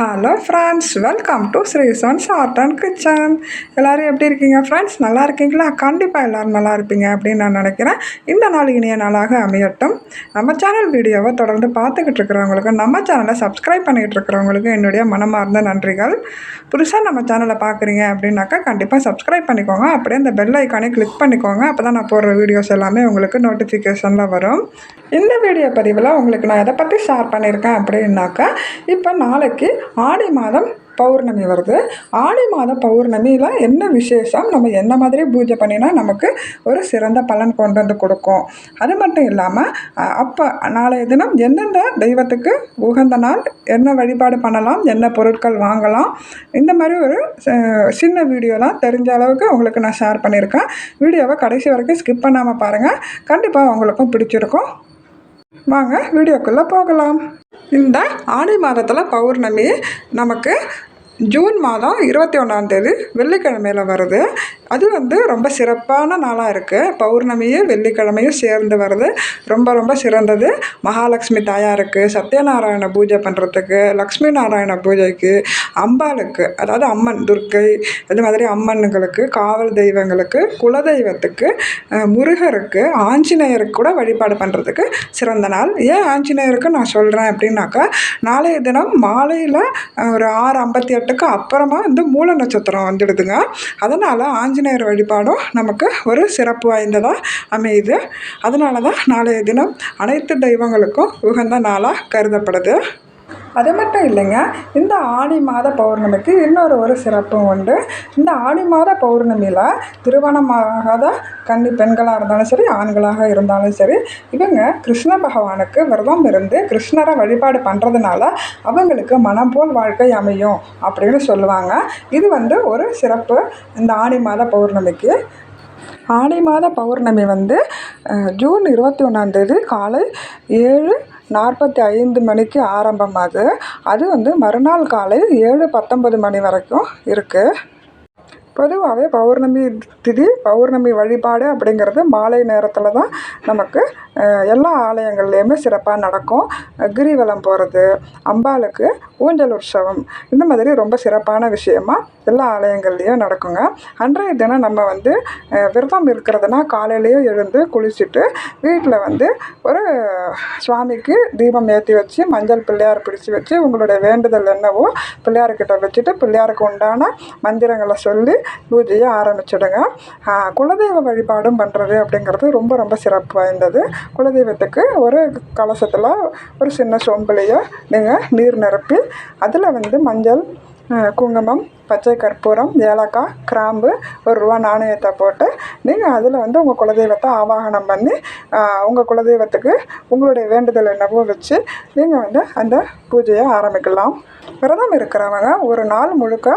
Hello friends welcome to Sreesans art and kitchen எல்லோரும் எப்படி இருக்கீங்க ஃப்ரெண்ட்ஸ் நல்லா இருக்கீங்களா? கண்டிப்பாக எல்லோரும் நல்லா இருப்பீங்க அப்படின்னு நான் நினைக்கிறேன். இந்த நாள் இனிய நாளாக அமையட்டும். நம்ம சேனல் வீடியோவை தொடர்ந்து பார்த்துக்கிட்டு இருக்கிறவங்களுக்கு நம்ம சேனலை சப்ஸ்கிரைப் பண்ணிகிட்டு இருக்கிறவங்களுக்கு என்னுடைய மனமார்ந்த நன்றிகள். புதுசாக நம்ம சேனலை பார்க்குறீங்க அப்படின்னாக்கா கண்டிப்பாக சப்ஸ்கிரைப் பண்ணிக்கோங்க. அப்படியே அந்த பெல் ஐக்கானே கிளிக் பண்ணிக்கோங்க. அப்போ தான் நான் போடுற வீடியோஸ் எல்லாமே உங்களுக்கு நோட்டிஃபிகேஷனில் வரும். இந்த வீடியோ பதிவில் உங்களுக்கு நான் எதை பற்றி ஷேர் பண்ணியிருக்கேன் அப்படின்னாக்கா இப்போ நாளைக்கு ஆடி மாதம் பௌர்ணமி வருது. ஆடி மாதம் பௌர்ணமியில் என்ன விசேஷம்? நம்ம என்ன மாதிரி பூஜை பண்ணினா நமக்கு ஒரு சிறந்த பலன் கொண்டு வந்து கொடுக்கும். அது மட்டும் இல்லாமல் அப்போ நாளைய தினம் எந்தெந்த தெய்வத்துக்கு உகந்த நாள் என்ன வழிபாடு பண்ணலாம் என்ன பொருட்கள் வாங்கலாம் இந்த மாதிரி ஒரு சின்ன வீடியோலாம் தெரிஞ்ச அளவுக்கு உங்களுக்கு நான் ஷேர் பண்ணியிருக்கேன். வீடியோவை கடைசி வரைக்கும் ஸ்கிப் பண்ணாமல் பாருங்கள் கண்டிப்பாக உங்களுக்கும் பிடிச்சிருக்கும். வாங்க வீடியோக்குள்ளே போகலாம். இந்த ஆடி மாதத்தில் பௌர்ணமி நமக்கு ஜூன் மாதம் இருபத்தி ஒன்றாந்தேதி வெள்ளிக்கிழமையில் வருது. அது வந்து ரொம்ப சிறப்பான நாளாக இருக்குது பௌர்ணமியும் வெள்ளிக்கிழமையும் சேர்ந்து வருது. ரொம்ப ரொம்ப சிறந்தது. மகாலட்சுமி தாயாருக்கு சத்யநாராயண பூஜை பண்ணுறதுக்கு லக்ஷ்மி நாராயண பூஜைக்கு அம்பாளுக்கு அதாவது அம்மன் துர்க்கை இது மாதிரி அம்மன்களுக்கு காவல் தெய்வங்களுக்கு குலதெய்வத்துக்கு முருகருக்கு ஆஞ்சநேயருக்கு கூட வழிபாடு பண்ணுறதுக்கு சிறந்த நாள். ஏன் ஆஞ்சநேயருக்கு நான் சொல்கிறேன் அப்படின்னாக்கா நாளைய தினம் மாலையில் ஒரு ஆறு ஐம்பத்தி எட்டு வழிபாட்டுக்கு அப்புறமா இந்த மூல நட்சத்திரம் வந்துடுதுங்க. அதனால் ஆஞ்சநேயர் வழிபாடும் நமக்கு ஒரு சிறப்பு வாய்ந்ததாக அமையுது. அதனால தான் நாளைய தினம் அனைத்து தெய்வங்களுக்கும் உகந்த நாளாக கருதப்படுது. அது மட்டும் இல்லைங்க இந்த ஆடி மாத பௌர்ணமிக்கு இன்னொரு ஒரு சிறப்பும் உண்டு. இந்த ஆடி மாத பௌர்ணமியில் திருமணமாகாத கன்னி பெண்களாக இருந்தாலும் சரி ஆண்களாக இருந்தாலும் சரி இவங்க கிருஷ்ண பகவானுக்கு விரதம் இருந்து கிருஷ்ணரை வழிபாடு பண்ணுறதுனால அவங்களுக்கு மனம் போல் வாழ்க்கை அமையும் அப்படின்னு சொல்லுவாங்க. இது வந்து ஒரு சிறப்பு இந்த ஆடி மாத பௌர்ணமிக்கு. ஆடி மாத பௌர்ணமி வந்து ஜூன் இருபத்தி ஒன்றாந்தேதி காலை ஏழு நாற்பத்தி ஐந்து மணிக்கு ஆரம்பமாகுது அது வந்து மறுநாள் காலை ஏழு பத்தொன்பது மணி வரைக்கும் இருக்குது பொதுவாகவே பௌர்ணமி திதி பௌர்ணமி வழிபாடு அப்படிங்கிறது மாலை நேரத்தில் தான் நமக்கு எல்லா ஆலயங்கள்லேயுமே சிறப்பாக நடக்கும். கிரிவலம் போகிறது அம்பாளுக்கு ஊஞ்சல் உற்சவம் இந்த மாதிரி ரொம்ப சிறப்பான விஷயமா எல்லா ஆலயங்கள்லேயும் நடக்குங்க. அன்றைய தினம் நம்ம வந்து விரதம் இருக்கிறதுனா காலையிலேயே எழுந்து குளிச்சுட்டு வீட்டில் வந்து ஒரு சுவாமிக்கு தீபம் ஏற்றி வச்சு மஞ்சள் பிள்ளையார் பிடிச்சி வச்சு உங்களுடைய வேண்டுதல் என்னவோ பிள்ளையார்கிட்ட வச்சுட்டு பிள்ளையாருக்கு உண்டான மந்திரங்களை சொல்லி பூஜையை ஆரம்பிச்சிடுங்க. குலதெய்வ வழிபாடும் பண்ணுறது அப்படிங்கிறது ரொம்ப ரொம்ப சிறப்பு வாய்ந்தது. குலதெய்வத்துக்கு ஒரு கலசத்தில் ஒரு சின்ன சொம்புலையோ நீங்கள் நீர் நிரப்பி அதில் வந்து மஞ்சள் குங்குமம் பச்சை கற்பூரம் ஏலக்காய் கிராம்பு ஒரு ரூபா நாணயத்தை போட்டு நீங்கள் அதில் வந்து உங்கள் குலதெய்வத்தை ஆவாகனம் பண்ணி உங்கள் குலதெய்வத்துக்கு உங்களுடைய வேண்டுதல் என்னவோ வச்சு நீங்கள் வந்து அந்த பூஜையை ஆரம்பிக்கலாம். விரதம் இருக்கிறவங்க ஒரு நாள் முழுக்க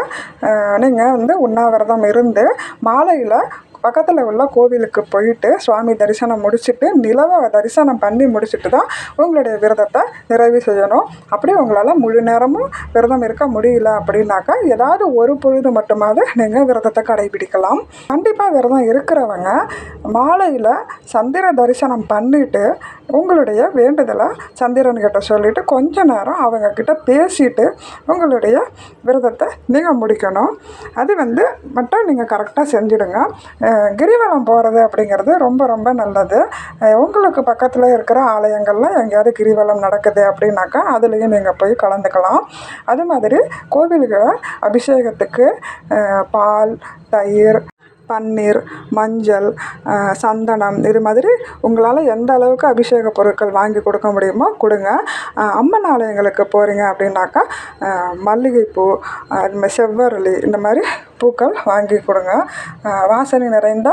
நீங்கள் வந்து உண்ணாவிரதம் இருந்து மாலையில் பக்கத்தில் உள்ள கோவிலுக்கு போயிட்டு சுவாமி தரிசனம் முடிச்சுட்டு நிலவை தரிசனம் பண்ணி முடிச்சுட்டு தான் உங்களுடைய விரதத்தை நிறைவு செய்யணும். அப்படி உங்களால் முழு நேரமும் விரதம் இருக்க முடியல அப்படின்னாக்கா ஏதாவது ஒரு பொழுது மட்டுமாவது நீங்கள் விரதத்தை கடைபிடிக்கலாம். கண்டிப்பாக விரதம் இருக்கிறவங்க மாலையில் சந்திர தரிசனம் பண்ணிவிட்டு உங்களுடைய வேண்டுதலை சந்திரன்கிட்ட சொல்லிவிட்டு கொஞ்ச நேரம் அவங்கக்கிட்ட பேசிட்டு உங்களுடைய விரதத்தை நீங்கள் முடிக்கணும். அது வந்து மட்டும் நீங்கள் கரெக்டாக செஞ்சுடுங்க. கிரிவலம் போகிறது அப்படிங்கிறது ரொம்ப ரொம்ப நல்லது. உங்களுக்கு பக்கத்தில் இருக்கிற ஆலயங்களில் எங்கேயாவது கிரிவலம் நடக்குது அப்படின்னாக்கா அதுலேயும் நீங்கள் போய் கலந்துக்கலாம். அது மாதிரி கோவில்களை அபிஷேகத்துக்கு பால் தயிர் பன்னீர் மஞ்சள் சந்தனம் இது மாதிரி உங்களால் எந்த அளவுக்கு அபிஷேக பொருட்கள் வாங்கி கொடுக்க முடியுமோ கொடுங்க. அம்மன் ஆலயங்களுக்கு போகிறீங்க அப்படின்னாக்கா மல்லிகைப்பூ அது மாதிரி செவ்வரளி இந்த மாதிரி பூக்கள் வாங்கி கொடுங்க. வாசனை நிறைந்த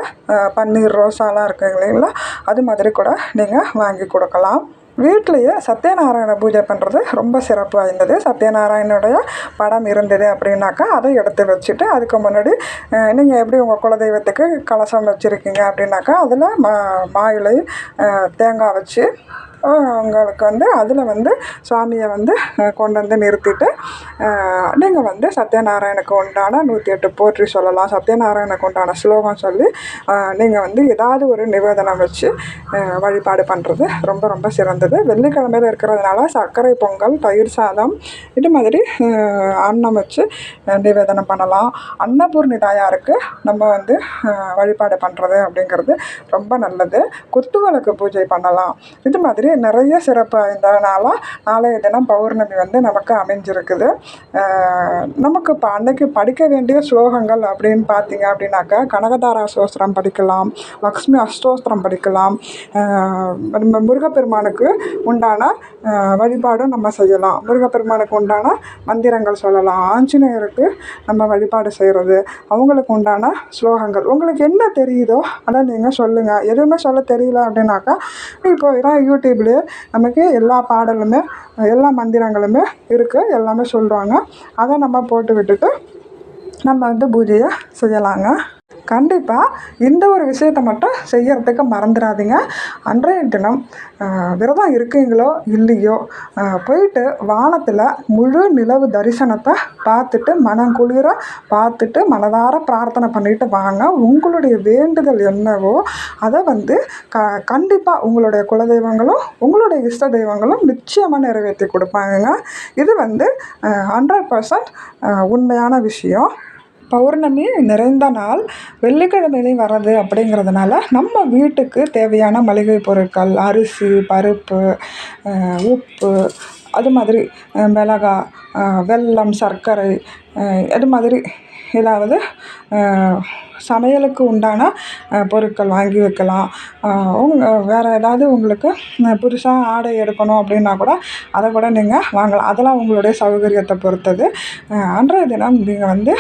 பன்னீர் ரோஸாலாம் இருக்குங்க இல்லைங்களா? அது மாதிரி கூட நீங்கள் வாங்கி கொடுக்கலாம். வீட்லேயே சத்யநாராயண பூஜை பண்ணுறது ரொம்ப சிறப்பு வாய்ந்தது. சத்யநாராயணனுடைய படம் இருந்தது அப்படின்னாக்கா அதை எடுத்து வச்சுட்டு அதுக்கு முன்னாடி நீங்கள் எப்படி உங்கள் குலதெய்வத்துக்கு கலசம் வச்சுருக்கீங்க அப்படின்னாக்கா அதில் மா மாயிலை தேங்காய் வச்சு உங்களுக்கு வந்து அதில் வந்து சுவாமியை வந்து கொண்டு வந்து நிறுத்திட்டு நீங்கள் வந்து சத்யநாராயணுக்கு உண்டான நூற்றி எட்டு போற்றி சொல்லலாம். சத்யநாராயணுக்கு உண்டான ஸ்லோகம் சொல்லி நீங்கள் வந்து ஏதாவது ஒரு நிவேதனம் வச்சு வழிபாடு பண்ணுறது ரொம்ப ரொம்ப சிறந்தது. வெள்ளிக்கிழமையில் இருக்கிறதுனால சர்க்கரை பொங்கல் தயிர் சாதம் இது மாதிரி அன்னம் வச்சு நிவேதனம் பண்ணலாம். அன்னபூர்ணி தாயாருக்கு நம்ம வந்து வழிபாடு பண்ணுறது அப்படிங்கிறது ரொம்ப நல்லது. குத்துவிளக்கு பூஜை பண்ணலாம். இது மாதிரி நிறைய சிறப்பு இருந்ததுனால நாளைய தினம் பௌர்ணமி வந்து நமக்கு அமைஞ்சிருக்குது. நமக்கு இப்போ அன்னைக்கு படிக்க வேண்டிய ஸ்லோகங்கள் அப்படின்னு பார்த்தீங்க அப்படின்னாக்கா கனகதாரா சோஸ்திரம் படிக்கலாம் லக்ஷ்மி அஷ்டோஸ்திரம் படிக்கலாம். நம்ம முருகப்பெருமானுக்கு உண்டான வழிபாடும் நம்ம செய்யலாம். முருகப்பெருமானுக்கு உண்டான மந்திரங்கள் சொல்லலாம். ஆஞ்சநேயருக்கு நம்ம வழிபாடு செய்கிறது அவங்களுக்கு உண்டான ஸ்லோகங்கள். உங்களுக்கு என்ன தெரியுதோ அதை நீங்கள் சொல்லுங்கள் எதுவுமே சொல்ல தெரியல அப்படின்னாக்கா இப்போ யூடியூப்லேயே நமக்கு எல்லா பாடலுமே எல்லா மந்திரங்களுமே இருக்குது எல்லாமே சொல்கிறாங்க அதை நம்ம போட்டு விட்டுட்டு நம்ம வந்து பூஜையை செய்யலாங்க. கண்டிப்பாக இந்த ஒரு விஷயத்தை மட்டும் செய்யறதுக்கு மறந்துடாதீங்க. அன்றைய தினம் விரதம் இருக்கீங்களோ இல்லையோ போயிட்டு வானத்தில் முழு நிலவு தரிசனத்தை பார்த்துட்டு மனம் குளிர பார்த்துட்டு மனதார பிரார்த்தனை பண்ணிட்டு வாங்க. உங்களுடைய வேண்டுதல் என்னவோ அதை வந்து க கண்டிப்பாக உங்களுடைய குலதெய்வங்களும் உங்களுடைய இஷ்ட தெய்வங்களும் நிச்சயமாக நிறைவேற்றி கொடுப்பாங்க இது வந்து ஹண்ட்ரட் பர்சன்ட் உண்மையான விஷயம். பௌர்ணமி நிறைந்த நாள் வெள்ளிக்கிழமையிலையும் வர்றது அப்படிங்கிறதுனால நம்ம வீட்டுக்கு தேவையான மளிகை பொருட்கள் அரிசி பருப்பு உப்பு அது மாதிரி மிளகா வெல்லம் சர்க்கரை அது மாதிரி ஏதாவது சமையலுக்கு உண்டான பொருட்கள் வாங்கி வைக்கலாம். உங்கள் வேறு ஏதாவது உங்களுக்கு புதுசாக ஆடை எடுக்கணும் அப்படின்னா கூட அதை கூட நீங்கள் வாங்கலாம். அதெல்லாம் உங்களுடைய சௌகரியத்தை பொறுத்தது. அன்றைய தினம் நீங்கள் வந்து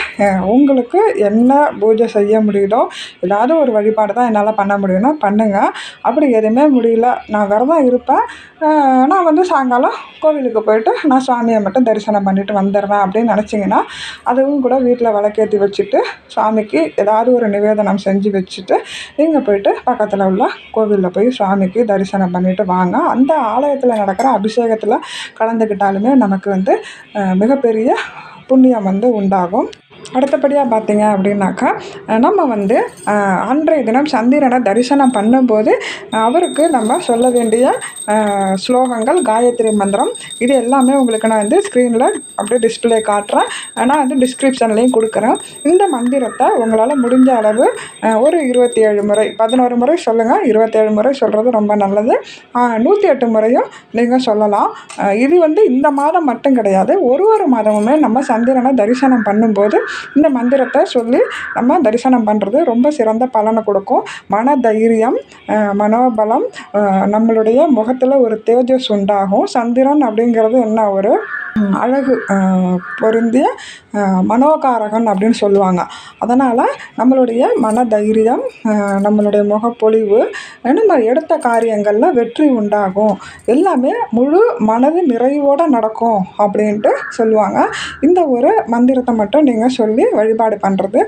உங்களுக்கு என்ன பூஜை செய்ய முடியுதோ ஏதாவது ஒரு வழிபாடு தான் என்னால் பண்ண முடியும்னா பண்ணுங்கள் அப்படி எதுவுமே முடியல. நான் விரதம் இருப்பேன். நான் வந்து சாயங்காலம் கோவிலுக்கு போயிட்டு நான் சாமியை மட்டும் தரிசனம் பண்ணிட்டு வந்துடுறேன் அப்படின்னு நினச்சிங்கன்னா அதுவும் கூட வீட்டில் விளக்கேற்றி வச்சுட்டு சாமிக்கு ஏதாவது ஒரு நிவேதனம் செஞ்சு வச்சுட்டு நீங்கள் போயிட்டு பக்கத்தில் உள்ள கோவிலில் போய் சாமிக்கு தரிசனம் பண்ணிவிட்டு வாங்க. அந்த ஆலயத்தில் நடக்கிற அபிஷேகத்தில் கலந்துக்கிட்டாலுமே நமக்கு வந்து மிகப்பெரிய புண்ணியம் வந்து உண்டாகும். அடுத்தபடியாக பார்த்தீங்க அப்படின்னாக்கா நம்ம வந்து அன்றைய தினம் சந்திரனை தரிசனம் பண்ணும்போது அவருக்கு நம்ம சொல்ல வேண்டிய ஸ்லோகங்கள் காயத்ரி மந்திரம் இது எல்லாமே உங்களுக்கு நான் வந்து ஸ்க்ரீனில் அப்படியே டிஸ்பிளே காட்டுறேன். நான் வந்து டிஸ்கிரிப்ஷன்லேயும் கொடுக்குறேன். இந்த மந்திரத்தை உங்களால் முடிஞ்ச அளவு ஒரு இருபத்தி ஏழு முறை பதினோரு முறை சொல்லுங்கள் இருபத்தேழு முறை சொல்கிறது ரொம்ப நல்லது. நூற்றி எட்டு முறையும் நீங்கள் சொல்லலாம். இது வந்து இந்த மாதம் மட்டும் கிடையாது. ஒரு ஒரு மாதமுமே நம்ம சந்திரனை தரிசனம் பண்ணும்போது இந்த மந்திரத்தை சொல்லி நம்ம தரிசனம் பண்ணுறது ரொம்ப சிறந்த பலனை கொடுக்கும். மன தைரியம் மனோபலம் நம்மளுடைய முகத்தில் ஒரு தேஜஸ் உண்டாகும். சந்திரன் அப்படிங்கிறது என்ன ஒரு அழகு பொருந்திய மனோகாரகன் அப்படின்னு சொல்லுவாங்க. அதனால் நம்மளுடைய மன தைரியம் நம்மளுடைய முகப்பொழிவு நம்ம எடுத்த காரியங்களில் வெற்றி உண்டாகும். எல்லாமே முழு மனது நிறைவோடு நடக்கும் அப்படின்ட்டு சொல்லுவாங்க. இந்த ஒரு மந்திரத்தை மட்டும் நீங்கள் சொல்லி வழிபாடு பண்ணுறது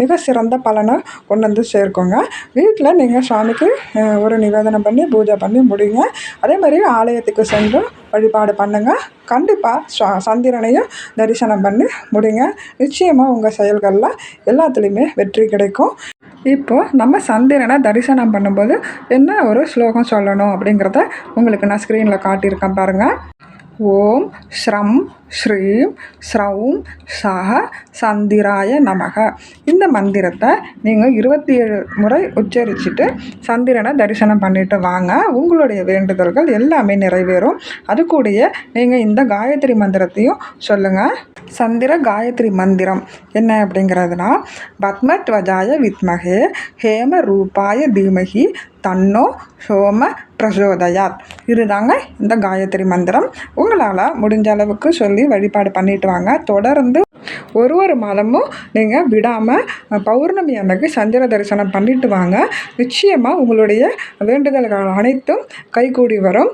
மிக சிறந்த பலனை கொண்டு வந்து சேர்க்குங்க. வீட்டில் நீங்கள் சுவாமிக்கு ஒரு நிவேதனம் பண்ணி பூஜை பண்ணி முடிங்க. அதே மாதிரி ஆலயத்துக்கு சென்று வழிபாடு பண்ணுங்கள் கண்டிப்பாக சந்திரனையும் தரிசனம் பண்ணி முடிங்க. நிச்சயமாக உங்கள் செயல்களில் எல்லாத்துலேயுமே வெற்றி கிடைக்கும். இப்போது நம்ம சந்திரனை தரிசனம் பண்ணும்போது என்ன ஒரு ஸ்லோகம் சொல்லணும் அப்படிங்கிறத உங்களுக்கு நான் ஸ்க்ரீனில் காட்டியிருக்கேன் பாருங்கள் ஓம் ஸ்ரம் ஸ்ரீம் ஸ்ரௌம் சஹ சந்திராய நமக. இந்த மந்திரத்தை நீங்கள் இருபத்தி ஏழு முறை உச்சரிச்சுட்டு சந்திரனை தரிசனம் பண்ணிட்டு வாங்க. உங்களுடைய வேண்டுதல்கள் எல்லாமே நிறைவேறும். அது கூடிய நீங்கள் இந்த காயத்ரி மந்திரத்தையும் சொல்லுங்கள் சந்திர காயத்ரி மந்திரம் என்ன அப்படிங்கிறதுனா பத்மத்வஜாய வித்மகே ஹேம ரூபாய தீமகி தன்னோ சோம பிரசோதயாத். இதுதாங்க இந்த காயத்ரி மந்திரம். உங்களால் முடிஞ்ச அளவுக்கு சொல்லி வழிபாடு பண்ணிட்டு வாங்க. தொடர்ந்து ஒரு ஒரு மாதமும் நீங்கள் விடாமல் பௌர்ணமி அன்னைக்கு சந்திர தரிசனம் பண்ணிட்டு வாங்க. நிச்சயமாக உங்களுடைய வேண்டுதல்கள் அனைத்தும் கைகூடி வரும்.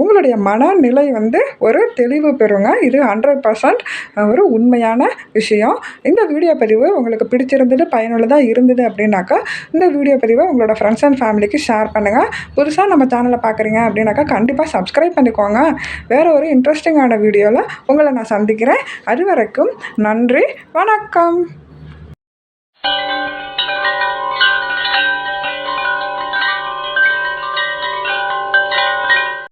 உங்களுடைய மனநிலை வந்து ஒரு தெளிவு பெறுங்க. இது ஹண்ட்ரட் பர்சன்ட் ஒரு உண்மையான விஷயம். இந்த வீடியோ பதிவு உங்களுக்கு பிடிச்சிருந்தது பயனுள்ளதாக இருந்தது அப்படின்னாக்கா இந்த வீடியோ பதிவை உங்களோட ஃப்ரெண்ட்ஸ் அண்ட் ஃபேமிலிக்கு ஷேர் பண்ணுங்கள் புதுசாக நம்ம சேனலை பார்க்குறீங்க அப்படின்னாக்கா கண்டிப்பாக சப்ஸ்கிரைப் பண்ணிக்கோங்க. வேறு ஒரு இன்ட்ரெஸ்டிங்கான வீடியோவில் உங்களை நான் சந்திக்கிறேன். அது வரைக்கும் நன்றி வணக்கம்.